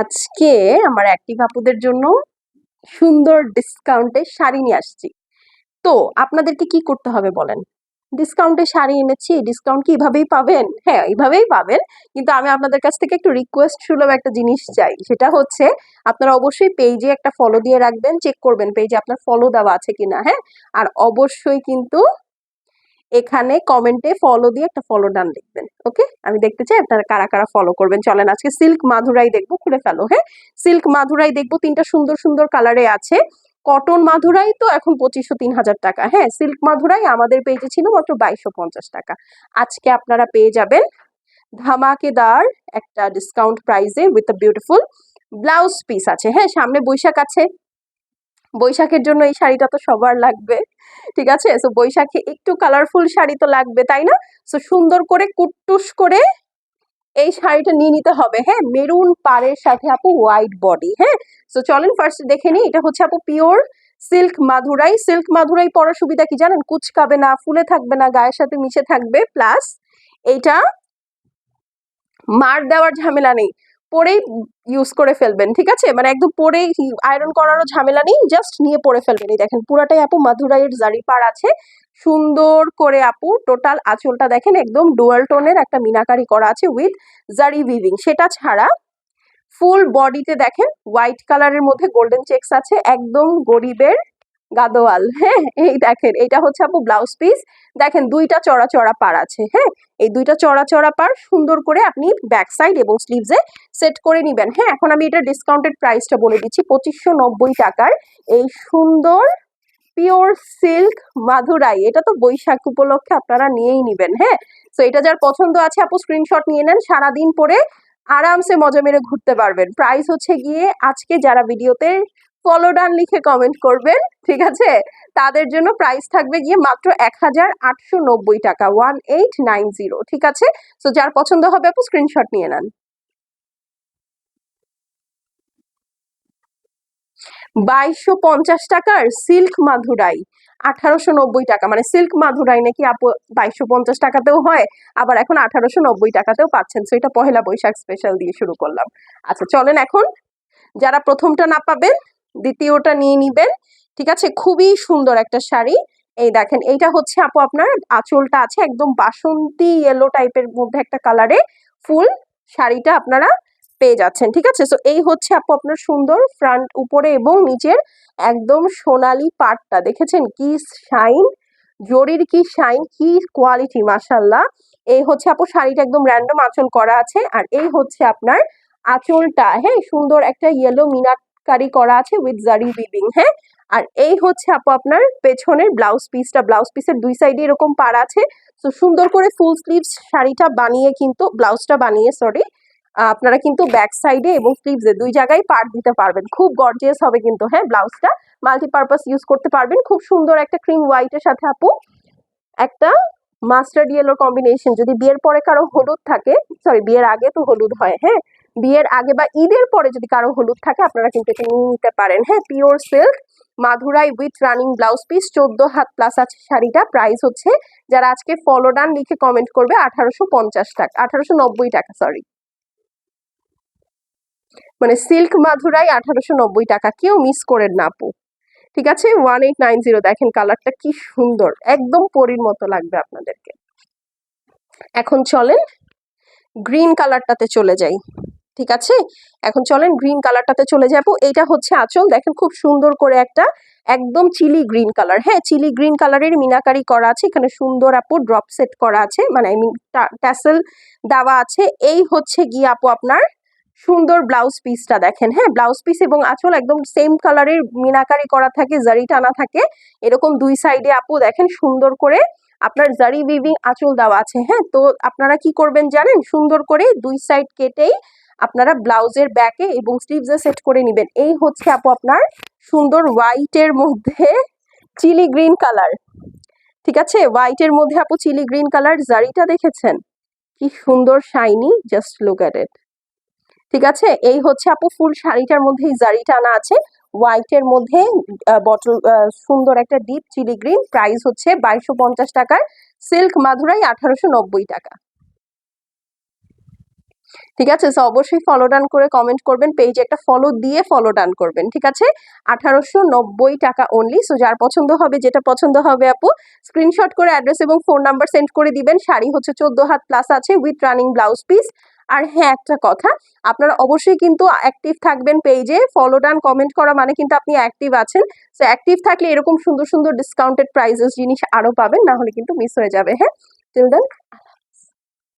আজকে আমার অ্যাক্টিভ আপুদের জন্য সুন্দর ডিসকাউন্টে শাড়ি নিয়ে আসছি। তো আপনাদেরকে কি করতে হবে বলেন? ডিসকাউন্টে শাড়ি এনেছি ডিসকাউন্ট কি এইভাবেই পাবেন? হ্যাঁ এইভাবেই পাবেন, কিন্তু আমি আপনাদের কাছ থেকে একটু রিকোয়েস্ট সুলভ একটা জিনিস চাই। সেটা হচ্ছে, আপনারা অবশ্যই পেজে একটা ফলো দিয়ে রাখবেন চেক করবেন পেজে আপনার ফলো দেওয়া আছে কিনা হ্যাঁ? আর অবশ্যই কিন্তু এখানে কমেন্টে ফলো দিয়ে একটা ফলো ডান লিখবেন ওকে আমি দেখতে চাই আপনারা কারা কারা ফলো করবেন। চলেন আজকে সিল্ক মাধুরাই দেখব, খুলে ফেলো হ্যাঁ? সিল্ক মাধুরাই দেখব, তিনটা সুন্দর সুন্দর কালারে আছে। কটন মাধুরাই তো এখন পঁচিশশো তিন হাজার টাকা হ্যাঁ? সিল্ক মাধুরাই আমাদের পেজে ছিল মাত্র বাইশশো পঞ্চাশ টাকা। আজকে আপনারা পেয়ে যাবেন ধামাকেদার একটা ডিসকাউন্ট প্রাইসে with a beautiful blouse piece আছে হ্যাঁ? সামনে বৈশাখ আছে। বৈশাখের জন্য এই শাড়িটা তো সবার লাগবে। ঠিক আছে? সো বৈশাখে একটু কালারফুল শাড়ি তো লাগবে, তাই না? সো সুন্দর করে, কুটটুস করে এই শাড়িটা নিয়ে নিতে হবে হ্যাঁ? মেরুন পাড়ের সাথে আপু হোয়াইট বডি হ্যাঁ? সো চলেন ফার্স্ট দেখে নিই, এটা হচ্ছে আপু pure silk Madurai. Silk Madurai পরার সুবিধা কি জানেন? কুচকাবে না, ফুলে থাকবে না, গায়ের সাথে মিশে থাকবে প্লাস এইটা মার দেওয়ার ঝামেলা নেই। পরেই ইউজ করে ফেলবেন, ঠিক আছে? মানে একদম পরেই আয়রন করারও ঝামেলা নেই জাস্ট নিয়ে পরে ফেলবেন। এই দেখেন, পুরাটাই আপু মাধুরাইয়ের জারি পার আছে। সুন্দর করে আপু টোটাল আঁচলটা দেখেন, একদম ডুয়াল টোনের একটা মিনাকারি করা আছে উইথ জারি উইভিং সেটা ছাড়া ফুল বডিতে দেখেন হোয়াইট কালারের মধ্যে গোল্ডেন চেকস আছে, একদম গরিবের গাদোয়াল হ্যাঁ? এই দেখেন এটা হচ্ছে আপু ব্লাউজ পিস দেখেন, দুইটা চড়া চড়া পার আছে হ্যাঁ? এই দুইটা চড়া চড়া পার সুন্দর করে আপনি ব্যাক সাইড এবং স্লিভসে সেট করে নিবেন হ্যাঁ? এখন আমি এটা ডিসকাউন্টেড প্রাইসটা বলে দিচ্ছি, পঁচিশশো নব্বই টাকার এই সুন্দর পিওর সিল্ক মাধুরাই এটা তো বৈশাখ উপলক্ষে আপনারা নিয়েই নিবেন হ্যাঁ? তো এটা যার পছন্দ আছে, আপু স্ক্রিনশট নিয়ে নেন, সারাদিন পরে আরামসে মজা মেরে ঘুরতে পারবেন। প্রাইস হচ্ছে গিয়ে আজকে যারা ভিডিওতে ফলো ডান লিখে কমেন্ট করবেন, ঠিক আছে? তাদের জন্য প্রাইস থাকবে গিয়ে মাত্র এক হাজার আটশো নব্বই টাকা ওয়ান এইট নাইন জিরো ঠিক আছে? সো যার পছন্দ হবে আপু স্ক্রিনশট নিয়ে নেন। বাইশশো পঞ্চাশ টাকার সিল্ক মাধুরাই, আঠারোশো নব্বই টাকা মানে সিল্ক মাধুরাই নাকি আপু বাইশশো পঞ্চাশ টাকাতেও হয়, আবার এখন আঠারোশো নব্বই টাকাতেও পাচ্ছেন। সো এটা পহেলা বৈশাখ স্পেশাল দিয়ে শুরু করলাম। আচ্ছা চলেন এখন। যারা প্রথমটা না পাবেন দ্বিতীয়টা নিয়ে নিবেন। ঠিক আছে? খুবই সুন্দর একটা শাড়ি। এই দেখেন, এইটা হচ্ছে আপু আপনার আঁচলটা আছে একদম বাসন্তী ইয়েলো টাইপের মধ্যে একটা কালারে ফুল শাড়িটা আপনারা পেয়ে যাচ্ছেন। ঠিক আছে? সো এই হচ্ছে আপু আপনার সুন্দর ফ্রন্ট উপরে এবং নিচের একদম সোনালি পাটটা। দেখেছেন কি শাইন জরির কি শাইন কি কোয়ালিটি মাসাল্লাহ এই হচ্ছে আপু শাড়িটা একদম র্যান্ডম আঁচল করা আছে। আর এই হচ্ছে আপনার আঁচলটা হ্যাঁ? সুন্দর একটা ইয়েলো মিনাকারি করা আছে উইথ জারি উইভিং হ্যাঁ? আর এই হচ্ছে আপু আপনার পেছনের ব্লাউজ পিসটা ব্লাউজ পিসের দুই সাইডে এরকম পার আছে। তো সুন্দর করে ফুল স্লিভস শাড়িটা বানিয়ে কিন্তু ব্লাউজটা বানিয়ে সরি আপনারা কিন্তু ব্যাক সাইডে এবং স্লিভসে দুই জায়গায় পার্ট দিতে পারবেন। খুব গর্জিয়াস হবে কিন্তু হ্যাঁ ব্লাউজটা মাল্টিপারপাস ইউজ করতে পারবেন। খুব সুন্দর একটা ক্রিম হোয়াইটের সাথে আপু একটা মাস্টার্ড ইয়েলোর কম্বিনেশন যদি বিয়ের পরে কারও হলুদ থাকে সরি বিয়ের আগে তো হলুদ হয় হ্যাঁ? বিয়ের আগে বা ঈদের পরে যদি কারও হলুদ থাকে, আপনারা কিন্তু এটা নিতে পারেন। হ্যাঁ pure silk, Madurai with running blouse piece, চোদ্দ হাত প্লাস আছে শাড়িটা। প্রাইস হচ্ছে, যারা আজকে ফলো ডান লিখে কমেন্ট করবে, আঠারোশো পঞ্চাশ টাকা, আঠারোশো নব্বই টাকা সরি মানে সিল্ক মাধুরাই আঠারোশো নব্বই টাকা, কেউ মিস করেন না, আপু। ঠিক আছে? ওয়ান এইট নাইন জিরো দেখেন কালারটা কি সুন্দর, একদম পরির মতো লাগবে আপনাদেরকে। এখন চলেন গ্রিন কালারটাতে চলে যাই। ঠিক আছে? এখন চলেন গ্রিন কালারটাতে চলে যাব। এইটা হচ্ছে আঁচল। দেখেন খুব সুন্দর করে একটা একদম চিলি গ্রিন কালার হ্যাঁ চিলি গ্রিন কালারের মিনাকারি করা আছে। এখানে সুন্দর আপু ড্রপ সেট করা আছে। মানে আই মিন ট্যাসেল দেওয়া আছে। এই হচ্ছে গিয়ে আপু আপনার সুন্দর ব্লাউজ পিসটা দেখেন। হ্যাঁ ব্লাউজ পিস এবং আঁচল একদম সেম কালারের মিনাকারি করা থাকে জারি টানা থাকে। এরকম দুই সাইডে আপু দেখেন সুন্দর করে আপনার জারি উইভিং আঁচল দেওয়া আছে। হ্যাঁ তো আপনারা কি করবেন জানেন? সুন্দর করে দুই সাইড কেটেই আপনারা ব্লাউজের ব্যাকে এবং স্লিভসে সেট করে নেবেন। এই হচ্ছে আপু আপনার সুন্দর হোয়াইটের মধ্যে চিলি গ্রিন কালার ঠিক আছে? হোয়াইটের মধ্যে আপু চিলি গ্রিন কালার জারিটা দেখেছেন? কি সুন্দর shiny just look at it ঠিক আছে? এই হচ্ছে আপু ফুল শাড়িটার মধ্যে এই জারিটা আনা আছে। হোয়াইটের মধ্যে বটল সুন্দর একটা ডিপ চিলি গ্রিন প্রাইস হচ্ছে বাইশশো টাকার। সিল্ক মাধুরাই আঠারোশো নব্বই টাকা। ঠিক আছে? সো অবশ্যই ফলো ডান করে কমেন্ট করবেন। পেজে একটা ফলো দিয়ে ফলো ডান করবেন, ঠিক আছে? আঠারোশো নব্বই টাকা অনলি সো যার পছন্দ হবে, যেটা পছন্দ হবে আপু স্ক্রিনশট করে অ্যাড্রেস এবং ফোন নাম্বার সেন্ড করে দিবেন। শাড়ি হচ্ছে চোদ্দ হাত প্লাস আছে উইথ রানিং ব্লাউজ পিস আর হ্যাঁ একটা কথা, আপনারা অবশ্যই কিন্তু অ্যাক্টিভ থাকবেন পেজে ফলো ডান কমেন্ট করা মানে কিন্তু আপনি অ্যাক্টিভ আছেন। সো অ্যাক্টিভ থাকলে এরকম সুন্দর সুন্দর ডিসকাউন্টেড প্রাইজেস জিনিস আরও পাবেন, না হলে কিন্তু মিস হয়ে যাবে হ্যাঁ? Till then